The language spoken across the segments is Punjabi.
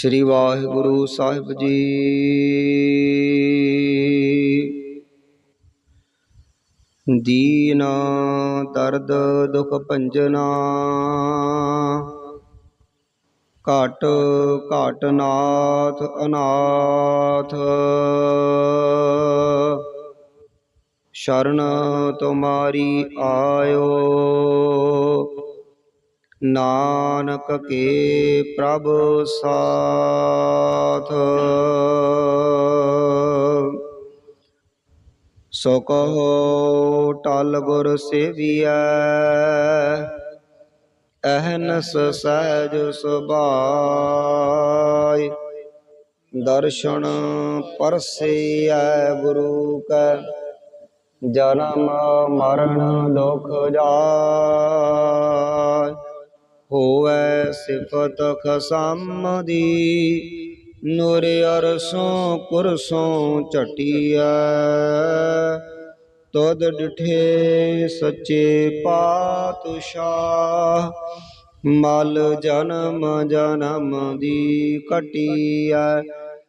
ਸ੍ਰੀ ਵਾਹਿਗੁਰੂ ਸਾਹਿਬ ਜੀ। ਦੀਨ ਦਰਦ, ਦੁਖ ਭੰਜਨਾ, ਘਟ ਘਟ ਨਾਥ ਅਨਾਥ। ਸ਼ਰਨ ਤੁਮਾਰੀ ਆਇਓ। ਨਾਨਕ ਕੇ ਪ੍ਰਭ ਸਾਥ। ਸੋ ਕਹੋ ਟਲ ਗੁਰ ਸੇਵੀਐ, ਅਹਨਸ ਸਹਿਜ ਸੁਭਾਇ। ਦਰਸ਼ਨ ਪਰਸੇਐ ਗੁਰੂ ਕੈ, ਜਨਮ ਮਰਨ ਲੋਕ ਜਾਇ। ਹੋਵੈ ਸਿਫਤ ਖਸਮ ਦੀ ਨੂਰ ਅਰਸੋਂ ਕੁਰਸੋਂ ਝਟੀਐ। ਤਦ ਡਿਠੇ ਸੱਚੇ ਪਾਤਸ਼ਾਹ, ਮਲ ਜਨਮ ਜਨਮ ਦੀ ਕਟੀਐ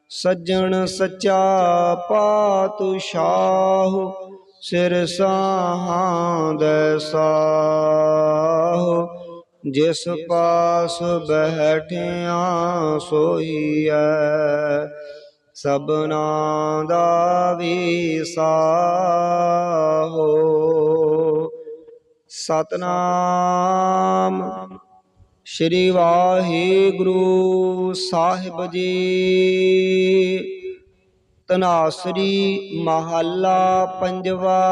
ਸੱਜਣ ਸੱਚਾ ਪਾਤਸ਼ਾਹ, ਸਿਰ ਸਾਹਾਂ ਦੇ ਸਾਹ। ਜਿਸ ਪਾਸ ਬਹਿਠਿਆ ਸੋਈਐ ਸਬਨਾ ਦਾ ਵੀਸਾਹੋ ਸਤਨਾਮ ਸ਼੍ਰੀ ਵਾਹਿਗੁਰੂ ਸਾਹਿਬ ਜੀ। ਤਨਾਸਰੀ ਮਹੱਲਾ ਪੰਜਵਾ।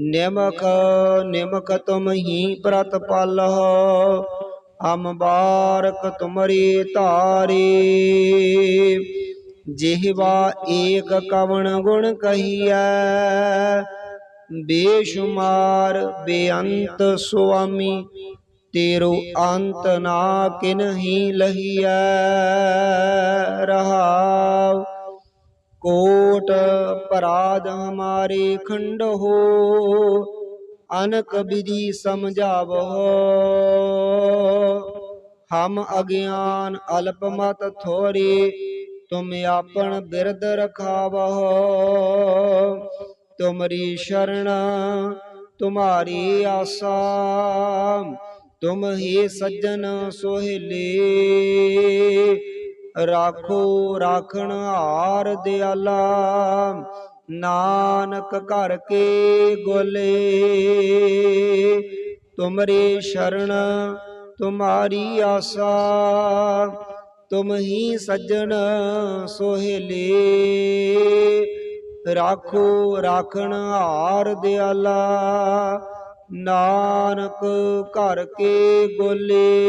ਨਿਮਖ ਨਿਮਕ ਤੁਮ ਹੀ ਪ੍ਰਤਪਾਲੋ ਹਮ ਬਾਰਕ ਤੁਮਰੀ ਧਾਰੇ। ਜਿਹਵਾ ਏਕ ਕਵਣ ਗੁਣ ਕਹੀਐ, ਬੇਸ਼ੁਮਾਰ ਬੇਅੰਤ ਸੁਆਮੀ, ਤੇਰੋ ਅੰਤ ਨਾ ਕਿਨਹੀ ਲਹੀਐ, ਰਹਾਉ। ਕੋਟ ਪਰਾਧ ਹਮਾਰੇ ਖੰਡ ਹੋ, ਅਨਕ ਵਿਧि ਸਮਝਾਵੋ ਹਮ ਅਗਿਆਨ ਅਲਪ ਮਤ ਥੋਰੀ, ਤੁਮ ਆਪਣ ਬਿਰਦ ਰਖਾਵੋ ਤੁਮਰੀ ਸ਼ਰਨ, ਤੁਮਾਰੀ ਆਸਾ, ਤੁਮ ਹੀ ਸੱਜਣ ਸੋਹਿਲੇ। ਰਾਖੋ, ਰਾਖਣ ਹਾਰ ਦਿਆਲਾ। ਨਾਨਕ ਘਰ ਕੇ ਗੋਲੇ। ਤੁਮਰੇ ਸ਼ਰਨ, ਤੁਮਾਰੀ ਆਸਾ। ਤੁਮ ਹੀ ਸੱਜਣ ਸੋਹਿਲੇ। ਰਾਖੋ, ਰਾਖਣ ਹਾਰ ਦਿਆਲਾ। ਨਾਨਕ ਘਰ ਕੇ ਗੋਲੇ।